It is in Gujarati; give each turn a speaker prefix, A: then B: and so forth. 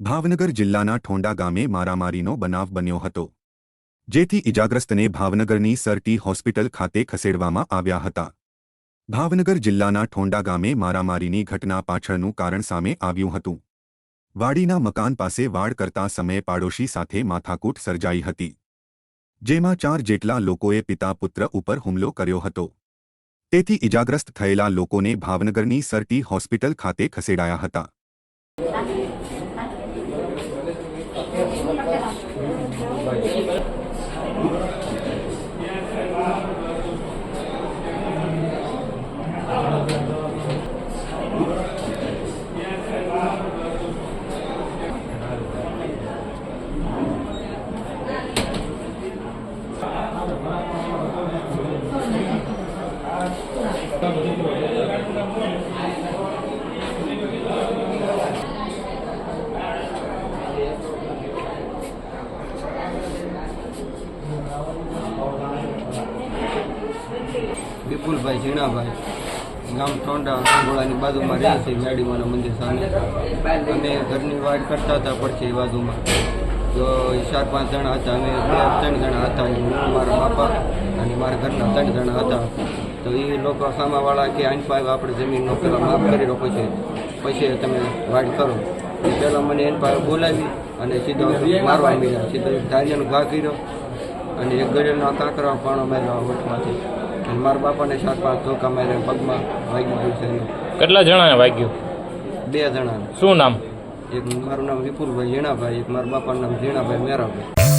A: ભાવનગર જિલ્લાના ઠોંડા ગામે મારામારીનો બનાવ બન્યો હતો, જેથી ઇજાગ્રસ્તને ભાવનગરની સરટી હોસ્પિટલ ખાતે ખસેડવામાં આવ્યા હતા. ભાવનગર જિલ્લાના ઠોંડા ગામે મારામારીની ઘટના પાછળનું કારણ સામે આવ્યું હતું. વાડીના મકાન પાસે વાડ કરતા સમયે પાડોશી સાથે માથાકૂટ સર્જાઈ હતી, જેમાં ચાર જેટલા લોકોએ પિતા પુત્ર ઉપર હુમલો કર્યો હતો. તેથી ઇજાગ્રસ્ત થયેલા લોકોને ભાવનગરની સરટી હોસ્પિટલ ખાતે ખસેડાયા હતા.
B: વિપુલભાઈ ઝીણાભાઈ, ગામ ટોંડા, ગોળાની બાજુમાં રહે છે વ્યાડીમાના મંદિર સામે. અમે ઘરની વાડ કરતા હતા પડશે એ બાજુમાં. તો ચાર પાંચ જણા હતા, અમે ત્રણ જણા હતા હું, મારા બાપા અને મારા ઘરના ત્રણ જણા હતા. તો એ લોકો સામાવાળા કે આની પાસે આપણે જમીનનો પેલા માફ કરી રાખો છે, પછી તમે વાડ કરો. પહેલાં મને એની પાસે બોલાવી અને સીધો મારવા મળ્યા સીધો ધારિયાનો ઘા કર્યો અને એક ગળેલનો કાંકરા પાણો માર્યો વટમાંથી અને મારા બાપાને સાત પાંચ ધોકા માર્યા પગમાં વાગ્યું ગયું છે
C: કેટલા જણાને વાગ્યું?
B: બે જણા
C: શું નામ?
B: એક મારું નામ વિપુલભાઈ ઝીણાભાઈ એક મારા બાપાનું નામ ઝીણાભાઈ મેરાભાઈ.